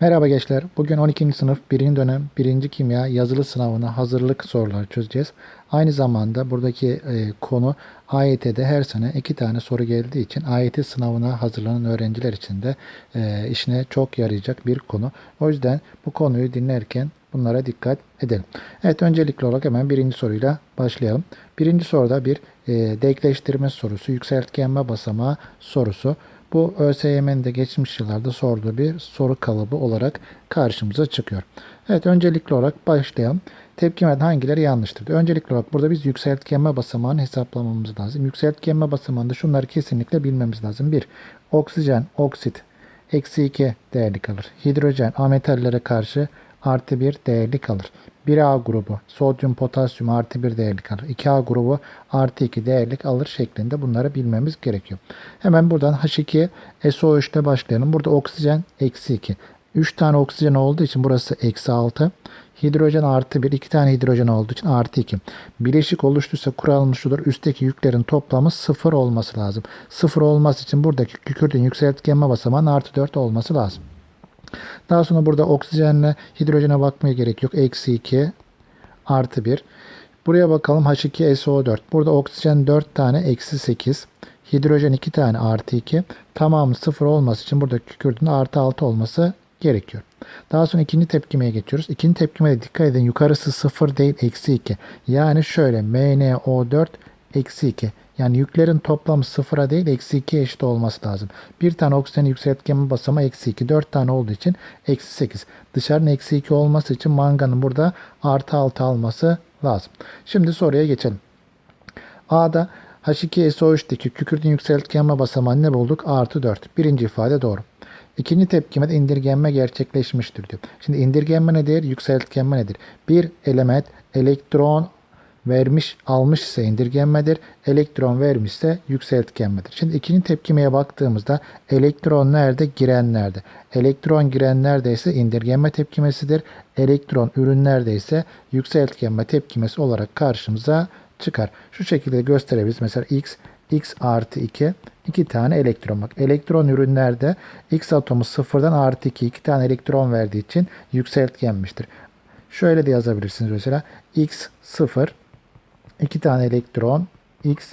Merhaba gençler. Bugün 12. sınıf 1. dönem 1. kimya yazılı sınavına hazırlık soruları çözeceğiz. Aynı zamanda buradaki e, konu AYT'de her sene iki tane soru geldiği için AYT sınavına hazırlanan öğrenciler için de e, işine çok yarayacak bir konu. O yüzden bu konuyu dinlerken bunlara dikkat edelim. Evet öncelikli olarak hemen birinci soruyla başlayalım. Birinci soruda bir e, denkleştirme sorusu, yükseltgenme basamağı sorusu. Bu ÖSYM'nin de geçmiş yıllarda sorduğu bir soru kalıbı olarak karşımıza çıkıyor. Evet öncelikli olarak başlayalım. Tepkimede hangileri yanlıştır? Öncelikli olarak burada biz yükseltgenme basamağını hesaplamamız lazım. Yükseltgenme basamağında şunları kesinlikle bilmemiz lazım. 1. Oksijen, oksit, eksi 2 değerli kalır. Hidrojen, ametallere karşı artı 1 değerli kalır. 1A grubu sodyum potasyum artı 1 değerlik alır. 2A grubu artı 2 değerlik alır şeklinde bunları bilmemiz gerekiyor. Hemen buradan H2 SO3 ile başlayalım. Burada oksijen eksi 2. 3 tane oksijen olduğu için burası eksi 6. Hidrojen artı 1. 2 tane hidrojen olduğu için artı 2. Bileşik oluştuysa kuralımız şudur. Üstteki yüklerin toplamı 0 olması lazım. 0 olması için buradaki kükürdüğün yükseltgenme basamağının artı 4 olması lazım. Daha sonra burada oksijenle hidrojene bakmaya gerek yok. Eksi 2 artı 1. Buraya bakalım H2SO4. Burada oksijen 4 tane eksi 8. Hidrojen 2 tane artı 2. Tamamı 0 olması için burada kükürdüğün artı 6 olması gerekiyor. Daha sonra ikinci tepkimeye geçiyoruz. İkinci tepkimeye dikkat edin. Yukarısı 0 değil eksi 2. Yani şöyle MnO4 eksi 2. Yani yüklerin toplamı sıfıra değil eksi 2 eşit olması lazım. Bir tane oksijenin yükseltgenme basamağı eksi 2. 4 tane olduğu için eksi 8. Dışarının eksi 2 olması için manganın burada artı 6 alması lazım. Şimdi soruya geçelim. A'da H2SO3'teki kükürdün yükseltgenme basamağı ne bulduk? Artı 4. Birinci ifade doğru. İkinci tepkimede indirgenme gerçekleşmiştir diyor. Şimdi indirgenme nedir? Yükseltgenme nedir? Bir element elektron vermiş almış ise indirgenmedir. Elektron vermişse yükseltgenmedir. Şimdi ikinci tepkimeye baktığımızda elektron nerede? Girenlerde. Elektron girenlerde ise indirgenme tepkimesidir. Elektron ürünlerde ise yükseltgenme tepkimesi olarak karşımıza çıkar. Şu şekilde gösterebiliriz. Mesela X, X artı 2, 2 tane elektron. Bak elektron ürünlerde X atomu sıfırdan artı 2, 2 tane elektron verdiği için yükseltgenmiştir. Şöyle de yazabilirsiniz mesela X 0, 2 tane elektron X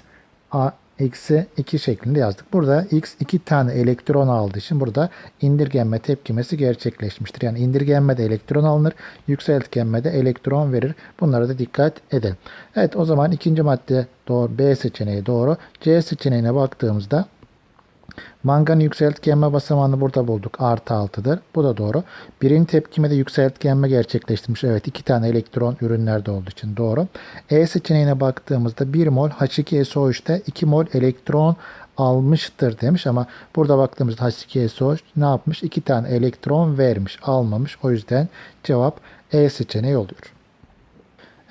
A eksi 2 şeklinde yazdık. Burada X 2 tane elektron aldığı için burada indirgenme tepkimesi gerçekleşmiştir. Yani indirgenmede elektron alınır, yükseltgenmede elektron verir. Bunlara da dikkat edelim. Evet o zaman ikinci madde doğru, B seçeneği doğru. C seçeneğine baktığımızda Mangan yükseltgenme basamağını burada bulduk. Artı 6'dır. Bu da doğru. Birinci tepkimede yükseltgenme gerçekleştirmiş. Evet iki tane elektron ürünlerde olduğu için doğru. E seçeneğine baktığımızda 1 mol H2SO3'te 2 mol elektron almıştır demiş ama burada baktığımızda H2SO3 ne yapmış? 2 tane elektron vermiş, almamış. O yüzden cevap E seçeneği oluyor.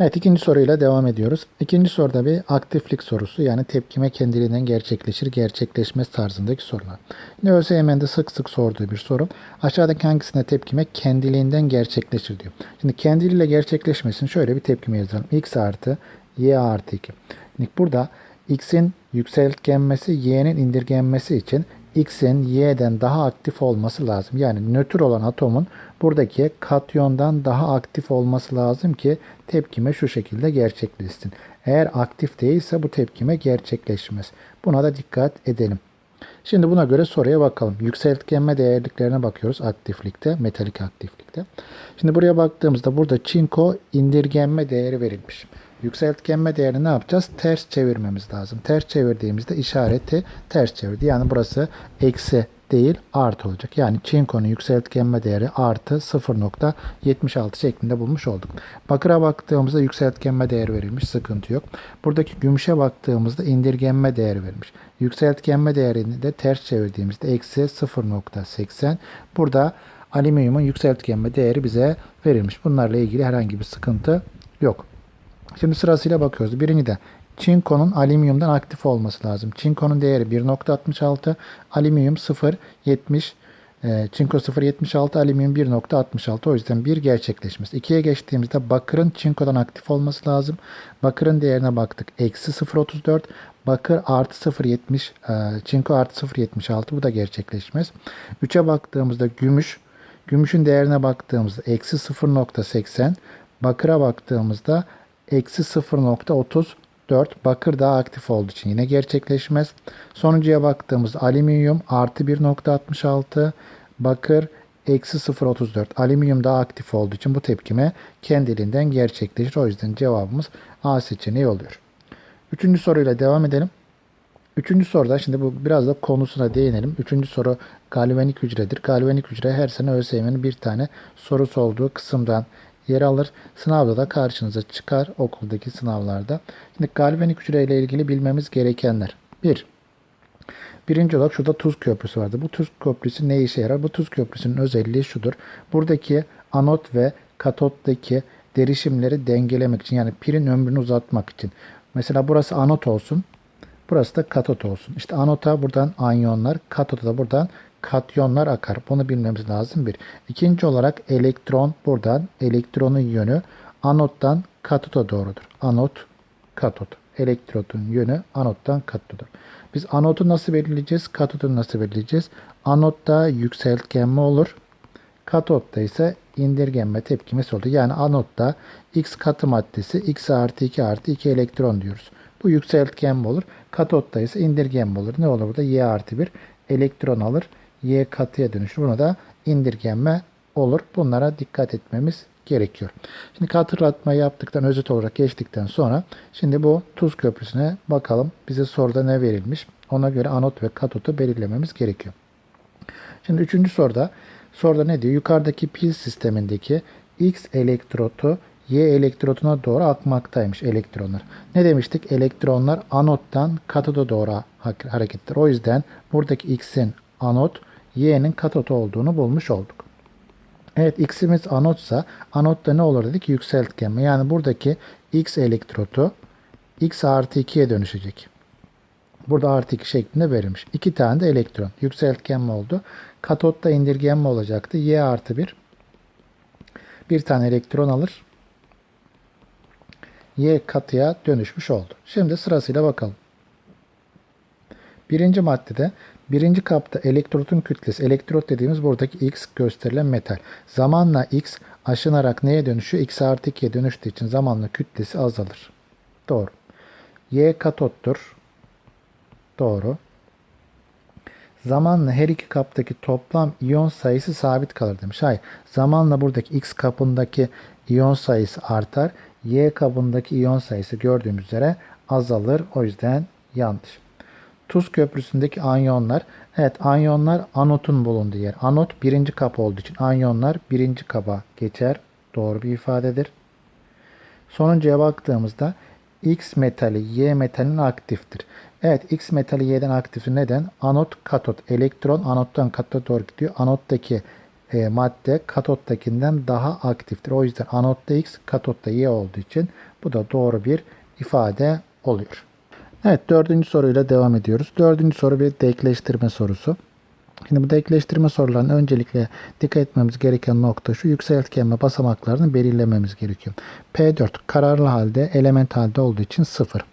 Evet ikinci soruyla devam ediyoruz. İkinci soruda bir aktiflik sorusu yani tepkime kendiliğinden gerçekleşir gerçekleşmez tarzındaki sorular. Yine ÖSYM'de sık sık sorduğu bir soru. Aşağıdaki hangisinde tepkime kendiliğinden gerçekleşir diyor. Şimdi kendiliğiyle gerçekleşmesin şöyle bir tepkime yazalım. X artı Y artı 2. Şimdi burada X'in yükseltgenmesi Y'nin indirgenmesi için X'in Y'den daha aktif olması lazım. Yani nötr olan atomun buradaki katyondan daha aktif olması lazım ki tepkime şu şekilde gerçekleşsin. Eğer aktif değilse bu tepkime gerçekleşmez. Buna da dikkat edelim. Şimdi buna göre soruya bakalım. Yükseltgenme değerliklerine bakıyoruz aktiflikte, metalik aktiflikte. Şimdi buraya baktığımızda burada çinko indirgenme değeri verilmiş. Yükseltgenme değerini ne yapacağız? Ters çevirmemiz lazım. Ters çevirdiğimizde işareti ters çevirdi. Yani burası eksi değil artı olacak. Yani çinkonun yükseltgenme değeri artı 0.76 şeklinde bulmuş olduk. Bakıra baktığımızda yükseltgenme değeri verilmiş. Sıkıntı yok. Buradaki gümüşe baktığımızda indirgenme değeri verilmiş. Yükseltgenme değerini de ters çevirdiğimizde eksi 0.80. Burada alüminyumun yükseltgenme değeri bize verilmiş. Bunlarla ilgili herhangi bir sıkıntı yok. Şimdi sırasıyla bakıyoruz. Birinci de çinkonun alüminyumdan aktif olması lazım. Çinkonun değeri 1.66, alüminyum 0.70, e, çinko 0.76, alüminyum 1.66. O yüzden bir gerçekleşmesi. İkiye geçtiğimizde bakırın çinkodan aktif olması lazım. Bakırın değerine baktık. Eksi 0.34, bakır artı 0.70, e, çinko artı 0.76. Bu da gerçekleşmez. 3'e baktığımızda gümüş Gümüşün değerine baktığımızda eksi 0.80. Bakıra baktığımızda eksi 0.34. Bakır daha aktif olduğu için yine gerçekleşmez. Sonuncuya baktığımızda alüminyum artı 1.66. Bakır eksi 0.34. Alüminyum daha aktif olduğu için bu tepkime kendiliğinden gerçekleşir. O yüzden cevabımız A seçeneği oluyor. Üçüncü soruyla devam edelim. Üçüncü soruda şimdi bu biraz da konusuna değinelim. Üçüncü soru galvanik hücredir. Galvanik hücre her sene ÖSYM'nin bir tane sorusu olduğu kısımdan yer alır. Sınavda da karşınıza çıkar okuldaki sınavlarda. Şimdi galvanik hücre ile ilgili bilmemiz gerekenler. 1. Birinci olarak şurada tuz köprüsü vardı. Bu tuz köprüsü ne işe yarar? Bu tuz köprüsünün özelliği şudur. Buradaki anot ve katottaki derişimleri dengelemek için yani pilin ömrünü uzatmak için. Mesela burası anot olsun. Burası da katot olsun. İşte anota buradan anyonlar, katota da buradan katyonlar akar. Bunu bilmemiz lazım bir. İkinci olarak elektron buradan elektronun yönü anottan katota doğrudur. Anot, katot. Elektrodun yönü anottan katotadır. Biz anotu nasıl belirleyeceğiz? Katotu nasıl belirleyeceğiz? Anotta yükseltgenme olur. Katotta ise indirgenme tepkimesi olur. Yani anotta X katı maddesi X artı 2 artı 2 elektron diyoruz. Bu yükseltgenme olur. Katotta ise indirgenme olur. Ne olur burada? Y artı 1 elektron alır. Y katıya dönüşür. Buna da indirgenme olur. Bunlara dikkat etmemiz gerekiyor. Şimdi hatırlatma yaptıktan özet olarak geçtikten sonra şimdi bu tuz köprüsüne bakalım. Bize soruda ne verilmiş? Ona göre anot ve katotu belirlememiz gerekiyor. Şimdi üçüncü soruda soruda ne diyor? Yukarıdaki pil sistemindeki X elektrotu Y elektrotuna doğru akmaktaymış elektronlar. Ne demiştik? Elektronlar anottan katoda doğru harekettir. O yüzden buradaki X'in anot, Y'nin katot olduğunu bulmuş olduk. Evet X'imiz anotsa anotta ne olur dedik? Yükseltgenme. Yani buradaki X elektrotu X artı 2'ye dönüşecek. Burada artı 2 şeklinde verilmiş. İki tane de elektron. Yükseltgenme oldu. Katotta indirgenme olacaktı. Y artı 1. Bir tane elektron alır. Y katıya dönüşmüş oldu. Şimdi sırasıyla bakalım. Birinci maddede birinci kapta elektrotun kütlesi, elektrot dediğimiz buradaki X gösterilen metal. Zamanla X aşınarak neye dönüşüyor? X artı 2'ye dönüştüğü için zamanla kütlesi azalır. Doğru. Y katottur. Doğru. Zamanla her iki kaptaki toplam iyon sayısı sabit kalır demiş. Hayır. Zamanla buradaki X kapındaki iyon sayısı artar. Y kabındaki iyon sayısı gördüğümüz üzere azalır. O yüzden yanlış. Tuz köprüsündeki anyonlar. Evet anyonlar anotun bulunduğu yer. Anot birinci kap olduğu için anyonlar birinci kaba geçer. Doğru bir ifadedir. Sonuncuya baktığımızda X metali Y metalinin aktiftir. Evet X metali Y'den aktifi neden? Anot katot. Elektron anottan katota doğru gidiyor. Anottaki e, madde katottakinden daha aktiftir. O yüzden anotta X katotta Y olduğu için bu da doğru bir ifade oluyor. Evet dördüncü soruyla devam ediyoruz. Dördüncü soru bir denkleştirme sorusu. Şimdi bu denkleştirme sorularının öncelikle dikkat etmemiz gereken nokta şu yükseltgenme basamaklarını belirlememiz gerekiyor. P4 kararlı halde element halde olduğu için 0.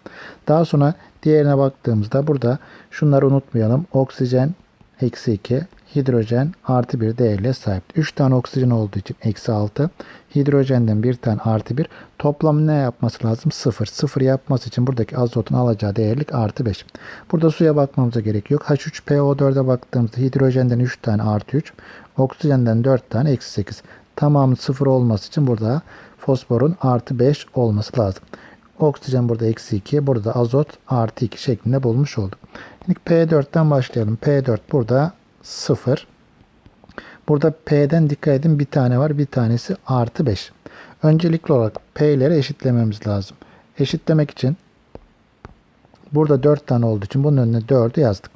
Daha sonra diğerine baktığımızda burada şunları unutmayalım. Oksijen eksi 2, hidrojen artı 1 değerle sahip. 3 tane oksijen olduğu için eksi 6. Hidrojenden bir tane artı 1. Toplam ne yapması lazım? 0. 0 yapması için buradaki azotun alacağı değerlik artı 5. Burada suya bakmamıza gerek yok. H3PO4'e baktığımızda hidrojenden 3 tane artı 3. Oksijenden 4 tane eksi 8. Tamamı 0 olması için burada fosforun artı 5 olması lazım. Oksijen burada eksi 2. Burada azot artı 2 şeklinde bulmuş olduk. Şimdi P4'ten başlayalım. P4 burada 0. Burada P'den dikkat edin bir tane var. Bir tanesi artı 5. Öncelikli olarak P'leri eşitlememiz lazım. Eşitlemek için burada 4 tane olduğu için bunun önüne 4'ü yazdık.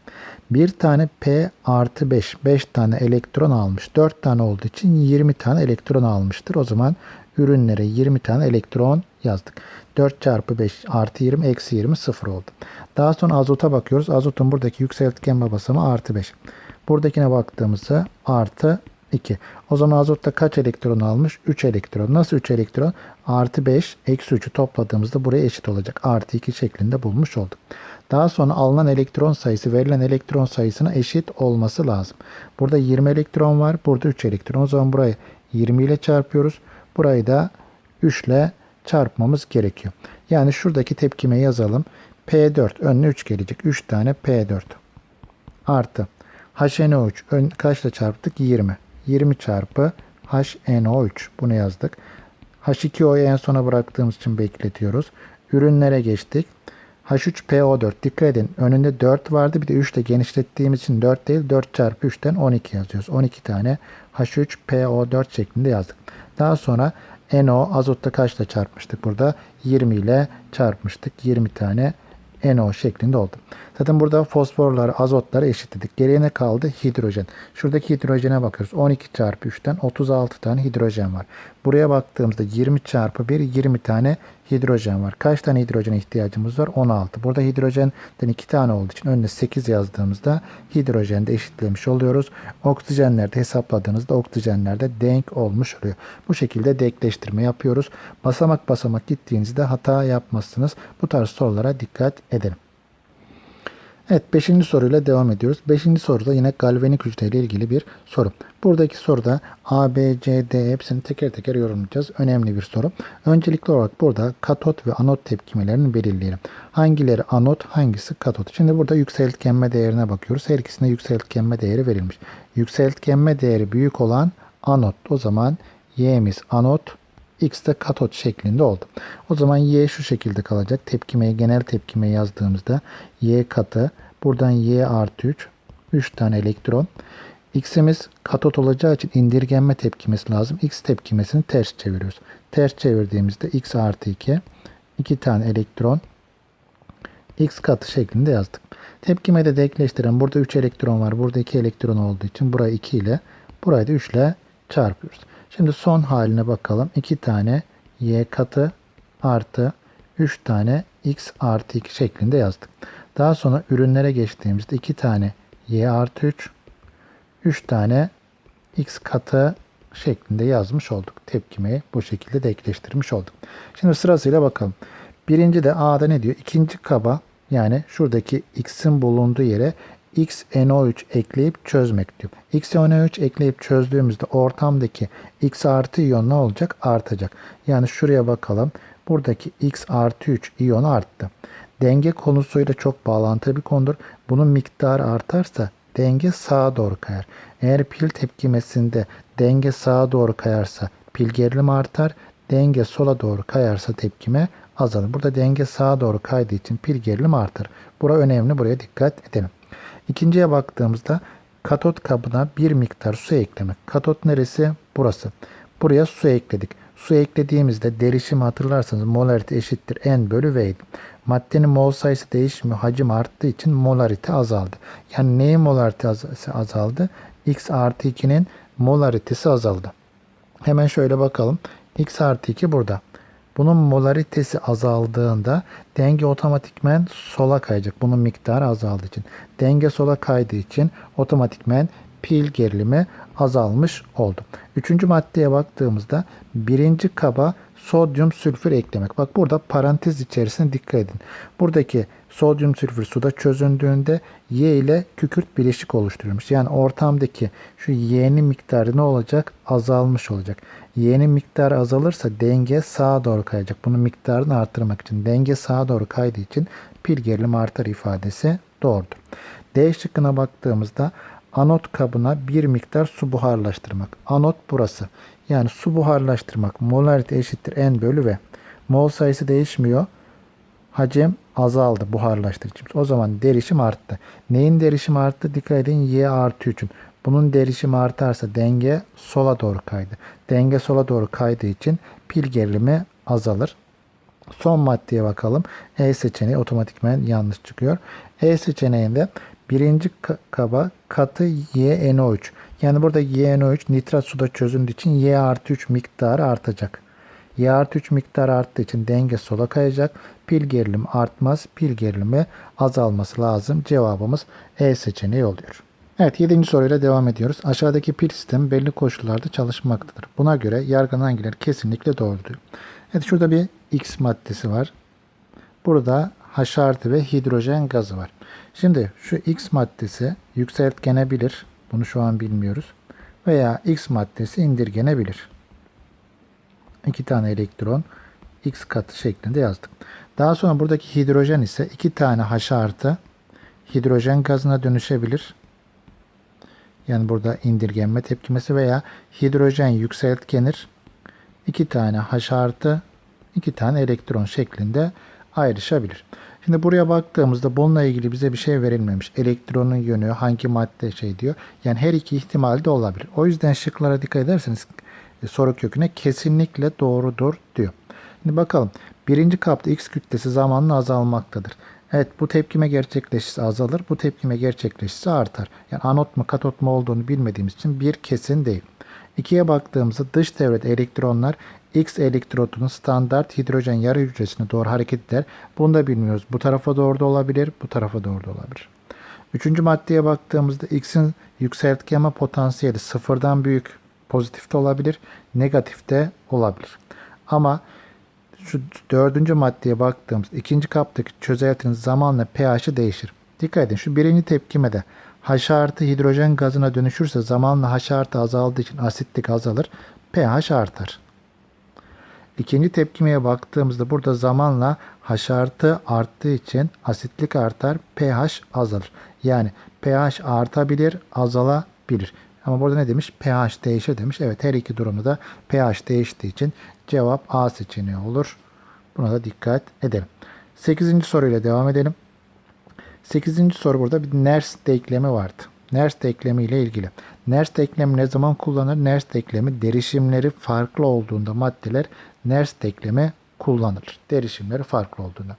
Bir tane P artı 5. 5 tane elektron almış. 4 tane olduğu için 20 tane elektron almıştır. O zaman ürünlere 20 tane elektron yazdık. 4 çarpı 5 artı 20 eksi 20 0 oldu. Daha sonra azota bakıyoruz. Azotun buradaki yükseltgenme basamağı artı 5. Buradakine baktığımızda artı 2. O zaman azotta kaç elektron almış? 3 elektron. Nasıl 3 elektron? Artı 5 eksi 3'ü topladığımızda buraya eşit olacak. Artı 2 şeklinde bulmuş olduk. Daha sonra alınan elektron sayısı verilen elektron sayısına eşit olması lazım. Burada 20 elektron var. Burada 3 elektron. O zaman burayı 20 ile çarpıyoruz. Burayı da 3 ile çarpmamız gerekiyor. Yani şuradaki tepkime yazalım. P4 önüne 3 gelecek. 3 tane P4 artı HNO3 ön, kaçla çarptık? 20. 20 çarpı HNO3 bunu yazdık. H2O'yu en sona bıraktığımız için bekletiyoruz. Ürünlere geçtik. H3PO4 dikkat edin önünde 4 vardı bir de 3 de genişlettiğimiz için 4 değil 4 çarpı 3'ten 12 yazıyoruz. 12 tane H3PO4 şeklinde yazdık. Daha sonra NO azotta kaçla çarpmıştık burada? 20 ile çarpmıştık. 20 tane NO şeklinde oldu. Zaten burada fosforları, azotları eşitledik. Geriye ne kaldı? Hidrojen. Şuradaki hidrojene bakıyoruz. 12 çarpı 3'ten 36 tane hidrojen var. Buraya baktığımızda 20 çarpı 1 20 tane hidrojen var. Kaç tane hidrojene ihtiyacımız var? 16. Burada hidrojenden 2 tane olduğu için önüne 8 yazdığımızda hidrojeni de eşitlemiş oluyoruz. Oksijenlerde hesapladığınızda oksijenlerde denk olmuş oluyor. Bu şekilde denkleştirme yapıyoruz. Basamak basamak gittiğinizde hata yapmazsınız. Bu tarz sorulara dikkat edelim. Evet 5. soruyla devam ediyoruz. 5. soruda yine galvanik hücre ile ilgili bir soru. Buradaki soruda A, B, C, D hepsini teker teker yorumlayacağız. Önemli bir soru. Öncelikli olarak burada katot ve anot tepkimelerini belirleyelim. Hangileri anot, hangisi katot? Şimdi burada yükseltgenme değerine bakıyoruz. Her ikisinde yükseltgenme değeri verilmiş. Yükseltgenme değeri büyük olan anot. O zaman Y'miz anot, X de katot şeklinde oldu. O zaman Y şu şekilde kalacak. Tepkimeyi genel tepkime yazdığımızda Y katı buradan Y artı 3 3 tane elektron. X'imiz katot olacağı için indirgenme tepkimesi lazım. X tepkimesini ters çeviriyoruz. Ters çevirdiğimizde X artı 2 2 tane elektron X katı şeklinde yazdık. Tepkime de denkleştiren burada 3 elektron var. Burada 2 elektron olduğu için burayı 2 ile burayı da 3 ile çarpıyoruz. Şimdi son haline bakalım. 2 tane y katı artı 3 tane x artı 2 şeklinde yazdık. Daha sonra ürünlere geçtiğimizde 2 tane y artı 3 3 tane x katı şeklinde yazmış olduk. Tepkimeyi bu şekilde denkleştirmiş olduk. Şimdi sırasıyla bakalım. Birinci de A'da ne diyor? İkinci kaba yani şuradaki x'in bulunduğu yere XNO3 ekleyip çözmek diyor. XNO3 ekleyip çözdüğümüzde ortamdaki X artı iyon ne olacak? Artacak. Yani şuraya bakalım. Buradaki X artı 3 iyon arttı. Denge konusuyla çok bağlantılı bir konudur. Bunun miktarı artarsa denge sağa doğru kayar. Eğer pil tepkimesinde denge sağa doğru kayarsa pil gerilimi artar. Denge sola doğru kayarsa tepkime azalır. Burada denge sağa doğru kaydığı için pil gerilimi artar. Bura önemli. Buraya dikkat edelim. İkinciye baktığımızda katot kabına bir miktar su eklemek. Katot neresi? Burası. Buraya su ekledik. Su eklediğimizde derişimi hatırlarsanız molarite eşittir N bölü V. Maddenin mol sayısı değişmiyor. Hacim arttığı için molarite azaldı. Yani neyin molaritesi azaldı? X artı 2'nin molaritesi azaldı. Hemen şöyle bakalım. X artı 2 burada. Bunun molaritesi azaldığında denge otomatikmen sola kayacak. Bunun miktarı azaldığı için. Denge sola kaydığı için otomatikmen pil gerilimi azalmış oldu. Üçüncü maddeye baktığımızda birinci kaba sodyum sülfür eklemek. Bak burada parantez içerisine dikkat edin. Buradaki sodyum sülfür suda çözündüğünde Y ile kükürt bileşik oluşturulmuş. Yani ortamdaki şu Y'nin miktarı ne olacak? Azalmış olacak. Y'nin miktarı azalırsa denge sağa doğru kayacak. Bunun miktarını artırmak için denge sağa doğru kaydığı için pil gerilim artar ifadesi doğrudur. D şıkkına baktığımızda anot kabına bir miktar su buharlaştırmak. Anot burası. Yani su buharlaştırmak molarite eşittir N bölü V. Mol sayısı değişmiyor. Hacim azaldı buharlaştırıcımız. O zaman derişim arttı. Neyin derişimi arttı? Dikkat edin Y artı 3'ün. Bunun derişimi artarsa denge sola doğru kaydı. Denge sola doğru kaydığı için pil gerilimi azalır. Son maddeye bakalım. E seçeneği otomatikman yanlış çıkıyor. E seçeneğinde birinci kaba katı YNO3. Yani burada YNO3 nitrat suda çözündüğü için Y artı 3 miktarı artacak. Y artı 3 miktarı arttığı için denge sola kayacak. Pil gerilimi artmaz. Pil gerilimi azalması lazım. Cevabımız E seçeneği oluyor. Evet 7. soruyla devam ediyoruz. Aşağıdaki pil sistemi belli koşullarda çalışmaktadır. Buna göre yargının hangileri kesinlikle doğrudur. Evet şurada bir X maddesi var. Burada H artı ve hidrojen gazı var. Şimdi şu X maddesi yükseltgenebilir. Bunu şu an bilmiyoruz. Veya X maddesi indirgenebilir. İki tane elektron X katı şeklinde yazdık. Daha sonra buradaki hidrojen ise iki tane H artı hidrojen gazına dönüşebilir. Yani burada indirgenme tepkimesi veya hidrojen yükseltgenir. iki tane H artı iki tane elektron şeklinde ayrışabilir. Şimdi buraya baktığımızda bununla ilgili bize bir şey verilmemiş. Elektronun yönü, hangi madde şey diyor. Yani her iki ihtimal de olabilir. O yüzden şıklara dikkat ederseniz e, soru köküne kesinlikle doğrudur diyor. Şimdi bakalım. Birinci kapta X kütlesi zamanla azalmaktadır. Evet bu tepkime gerçekleşirse azalır. Bu tepkime gerçekleşirse artar. Yani anot mu katot mu olduğunu bilmediğimiz için bir kesin değil. İkiye baktığımızda dış devrede elektronlar X elektrodunun standart hidrojen yarı hücresine doğru hareket eder. Bunu da bilmiyoruz. Bu tarafa doğru da olabilir, bu tarafa doğru da olabilir. Üçüncü maddeye baktığımızda X'in yükseltgenme potansiyeli sıfırdan büyük pozitif de olabilir, negatif de olabilir. Ama şu dördüncü maddeye baktığımız ikinci kaptaki çözeltinin zamanla pH'i değişir. Dikkat edin şu birinci tepkimede H artı hidrojen gazına dönüşürse zamanla H artı azaldığı için asitlik azalır. pH artar. İkinci tepkimeye baktığımızda burada zamanla H artı arttığı için asitlik artar, pH azalır. Yani pH artabilir, azalabilir. Ama burada ne demiş? pH değişir demiş. Evet her iki durumda da pH değiştiği için cevap A seçeneği olur. Buna da dikkat edelim. 8. soruyla devam edelim. 8. soru burada bir Nernst denklemi vardı. Nernst denklemi ile ilgili. Nernst denklemi ne zaman kullanılır? Nernst denklemi derişimleri farklı olduğunda maddeler Nernst denklemi kullanılır. Derişimleri farklı olduğunda.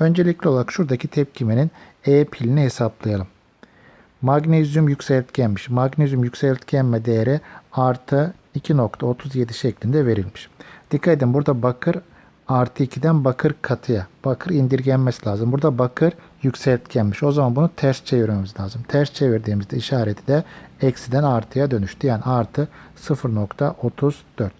Öncelikli olarak şuradaki tepkimenin E pilini hesaplayalım. Magnezyum yükseltgenmiş. Magnezyum yükseltgenme değeri artı 2.37 şeklinde verilmiş. Dikkat edin burada bakır artı 2'den bakır katıya. Bakır indirgenmesi lazım. Burada bakır yükseltgenmiş. O zaman bunu ters çevirmemiz lazım. Ters çevirdiğimizde işareti de eksiden artıya dönüştü. Yani artı 0.34.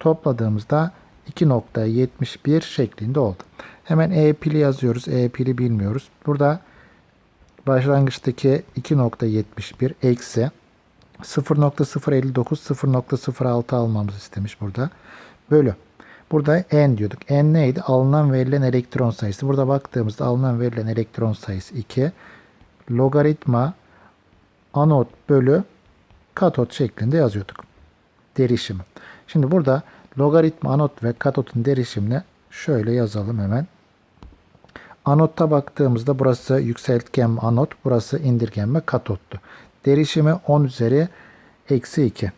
Topladığımızda 2.71 şeklinde oldu. Hemen E pili yazıyoruz. E pili bilmiyoruz. Burada başlangıçtaki 2.71 eksi 0.059 0.06 almamızı istemiş burada. Bölü. Burada n diyorduk. n neydi? Alınan verilen elektron sayısı. Burada baktığımızda alınan verilen elektron sayısı 2. Logaritma anot bölü katot şeklinde yazıyorduk. Derişimi. Şimdi burada logaritma anot ve katotun derişimini şöyle yazalım hemen. Anotta baktığımızda burası yükseltgen anot, burası indirgenme katottu. Derişimi 10 üzeri eksi 2.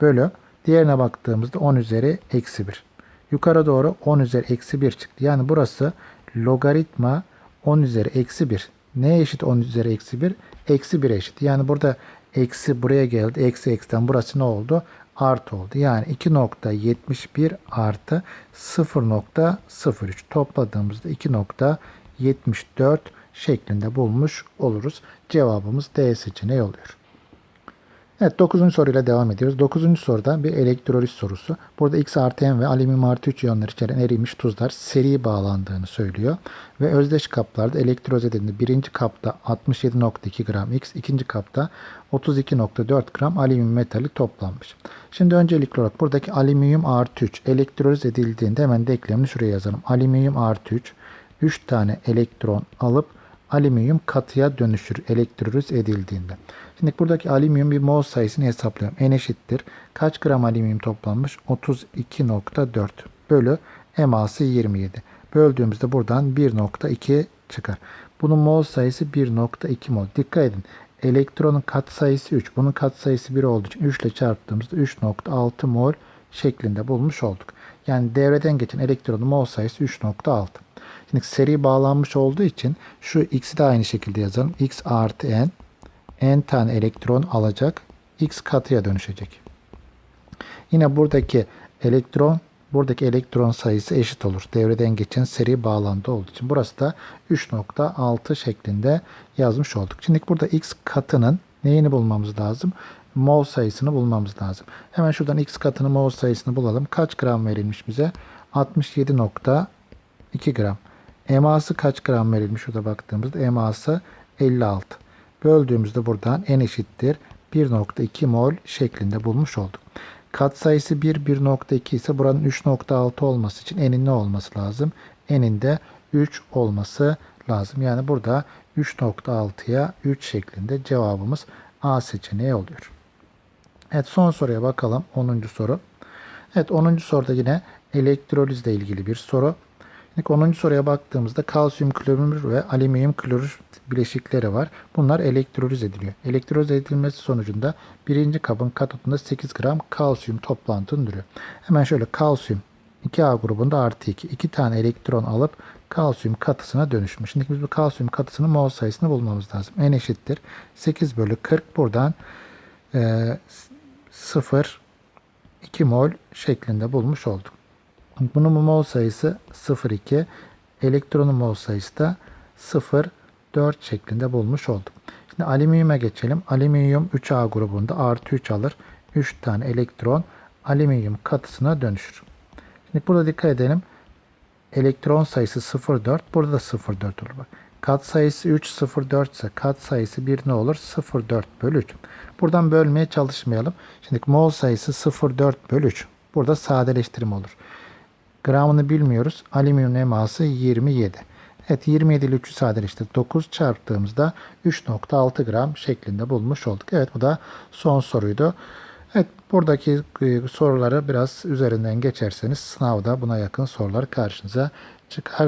Bölü. Diğerine baktığımızda 10 üzeri eksi 1. Yukarı doğru 10 üzeri eksi 1 çıktı. Yani burası logaritma 10 üzeri eksi 1. Neye eşit 10 üzeri eksi 1? Eksi 1 eşit. Yani burada eksi buraya geldi. Eksi eksiden burası ne oldu? Artı oldu. Yani 2.71 artı 0.03 topladığımızda 2.74 şeklinde bulmuş oluruz. Cevabımız D seçeneği oluyor. Evet 9. soruyla devam ediyoruz. 9. soruda bir elektroliz sorusu. Burada X artı M ve alüminyum artı 3 iyonları içeren erimiş tuzlar seri bağlandığını söylüyor. Ve özdeş kaplarda elektroz edildiğinde birinci kapta 67.2 gram X, ikinci kapta 32.4 gram alüminyum metali toplanmış. Şimdi öncelikli olarak buradaki alüminyum artı 3 elektroliz edildiğinde hemen denklemini şuraya yazalım. Alüminyum artı 3 3 tane elektron alıp alüminyum katıya dönüşür elektroliz edildiğinde. Şimdi buradaki alüminyum bir mol sayısını hesaplıyorum. N eşittir. Kaç gram alüminyum toplanmış? 32.4 bölü eması 27. Böldüğümüzde buradan 1.2 çıkar. Bunun mol sayısı 1.2 mol. Dikkat edin. Elektronun kat sayısı 3. Bunun kat sayısı 1 olduğu için 3 ile çarptığımızda 3.6 mol şeklinde bulmuş olduk. Yani devreden geçen elektronun mol sayısı 3.6. Şimdi seri bağlanmış olduğu için şu x'i de aynı şekilde yazalım. x artı n n tane elektron alacak. X katıya dönüşecek. Yine buradaki elektron buradaki elektron sayısı eşit olur. Devreden geçen seri bağlantı olduğu için. Burası da 3.6 şeklinde yazmış olduk. Şimdi burada x katının neyini bulmamız lazım? Mol sayısını bulmamız lazım. Hemen şuradan x katının mol sayısını bulalım. Kaç gram verilmiş bize? 67.4 2 gram. Eması kaç gram verilmiş şurada baktığımızda eması 56. Böldüğümüzde buradan n eşittir 1.2 mol şeklinde bulmuş olduk. Katsayısı 1, 1.2 ise buranın 3.6 olması için n'in ne olması lazım? n'in de 3 olması lazım. Yani burada 3.6'ya 3 şeklinde cevabımız A seçeneği oluyor. Evet son soruya bakalım. 10. soru. Evet 10. soruda yine elektrolizle ilgili bir soru. Şimdi 10. soruya baktığımızda kalsiyum klorür ve alüminyum klorür bileşikleri var. Bunlar elektroliz ediliyor. Elektroliz edilmesi sonucunda birinci kabın katodunda 8 gram kalsiyum toplantın duruyor. Hemen şöyle kalsiyum 2A grubunda artı 2. 2 tane elektron alıp kalsiyum katısına dönüşmüş. Şimdi biz bu kalsiyum katısının mol sayısını bulmamız lazım. N eşittir 8 bölü 40 buradan e, 0 2 mol şeklinde bulmuş olduk. Bunun mol sayısı 0,2. Elektronun mol sayısı da 0,4 şeklinde bulmuş olduk. Şimdi alüminyuma geçelim. Alüminyum 3A grubunda artı 3 alır. 3 tane elektron alüminyum katısına dönüşür. Şimdi burada dikkat edelim. Elektron sayısı 0,4. Burada da 0,4 olur. Bak. Kat sayısı 3, 0,4 ise kat sayısı 1 ne olur? 0,4 bölü 3. Buradan bölmeye çalışmayalım. Şimdi mol sayısı 0,4 bölü 3. Burada sadeleştirme olur. Gramını bilmiyoruz. Alüminyum eması 27. Evet 27 ile 3'ü sadeleştirdik. 9 çarptığımızda 3.6 gram şeklinde bulmuş olduk. Evet bu da son soruydu. Evet buradaki e, soruları biraz üzerinden geçerseniz sınavda buna yakın sorular karşınıza çıkar.